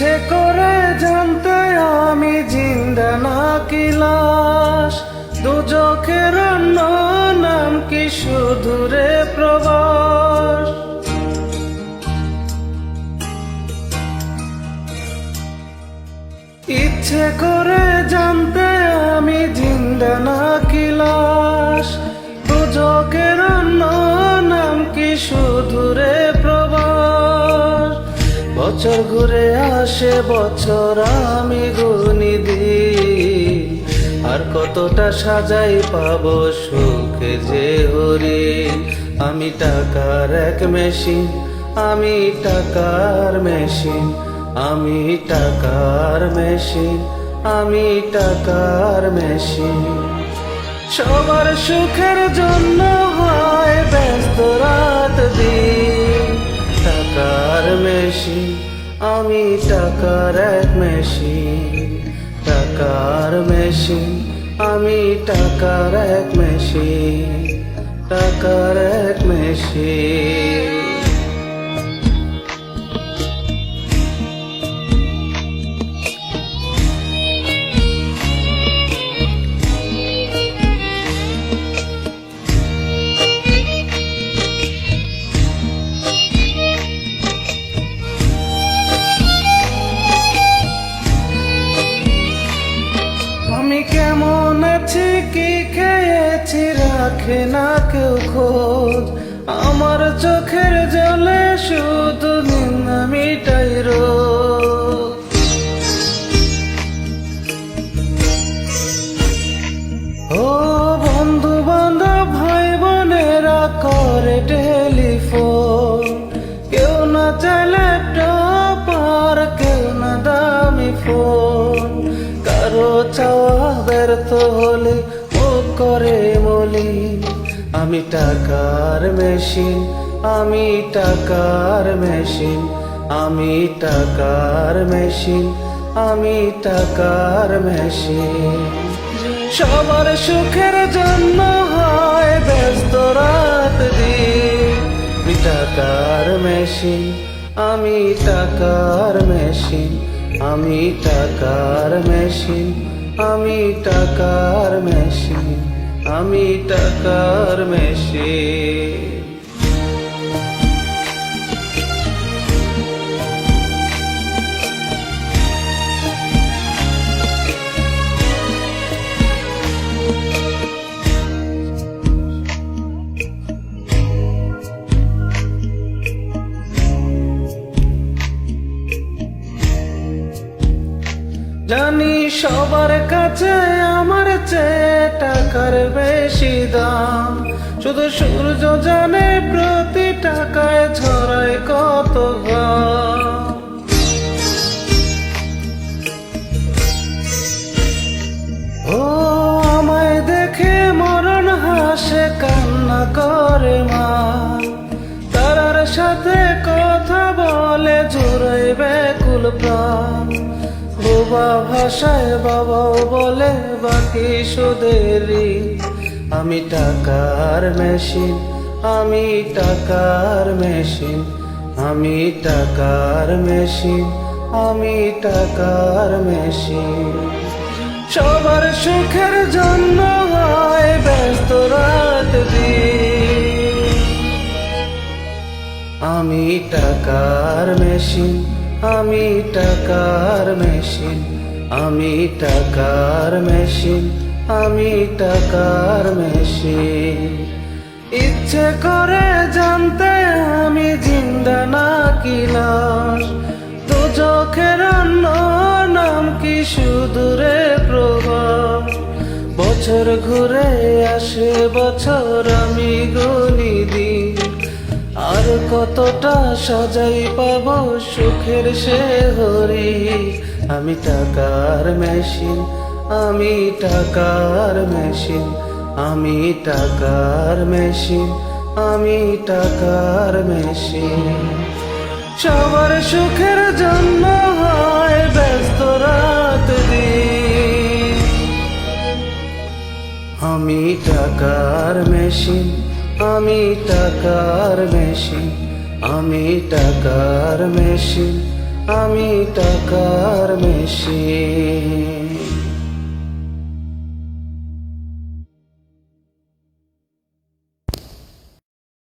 ইচ্ছে করে জানতে আমি জিন্দা না কি লাশ? অন্য নাম কি শুধু রে প্রবাস? ইচ্ছে করে জানতে আমি জিন্দা না কি লাশ? বছর ঘুরে আসে, বছর আমি গুনি দিই আর কতটা সাজাই পাব সুখে যে হরি। আমি টাকার এক মেশিন, আমি টাকার মেশিন, আমি টাকার মেশিন, আমি টাকার মেশিন। সবার সুখের জন্য হয় ব্যস্ত আমি টাকার এক মেশিন টাকার মেশিন আমি টাকার এক মেশিন টাকার এক মেশিন। রাখে না কেউ খোঁজ। আমার চোখের জলে শুধু নিন্দা মিটাই রোজ ও বন্ধু বান্ধব ভাই বোনেরা করে টেলিফোন। কেউ না চায় ল্যাপটপ আর কেউ না দামি ফোন। কারও চাওয়া ব্যর্থ হলে করে মলি আমি টাকার মেশিন, আমি টাকার মেশিন, আমি টাকার মেশিন, আমি টাকার মেশিন। সবার সুখের জন্য হয় ব্যস্ত রাত দিন। টাকার মেশিন, আমি টাকার মেশিন, আমি টাকার মেশিন, আমি টাকার মেশিন। আমি টাকার মেশিন সবার কাছে আমার চেয়ে টাকার বেশি দাম। শুধু সূর্য জানে প্রতি টাকায় ছড়ায় কত ও, আমায় দেখে মরণ হাসে, কান্না করে মা। তারার সাথে কথা বলে জোরে বেকুল প্রাণ। বোবা ভাষায় বাবাও বলে বাকি সুদেরি আমি টাকার মেশিন, আমি টাকার মেশিন, আমি টাকার মেশিন, আমি টাকার মেশিন। সবার সুখের জন্য হয় ব্যস্ত রাত আমি টাকার মেশিন আমি টাকার মেশিন, আমি টাকার মেশিন, আমি টাকার মেশিন। ইচ্ছে করে জানতে আমি জিন্দা না কি তো চোখের নাম কি সুদূরে প্রভাব বছর ঘুরে আসে বছর আমি গনি দিন আর কতটা সাজাই পাব সুখের সে হরি? আমি টাকার মেশিন, আমি টাকার মেশিন, আমি টাকার মেশিন, আমি টাকার মেশিন। সবার সুখের জন্য হয় ব্যস্ত রাত দিন। আমি টাকার মেশিন আমি টাকার মেশিন আমি টাকার মেশিন আমি টাকার মেশিন।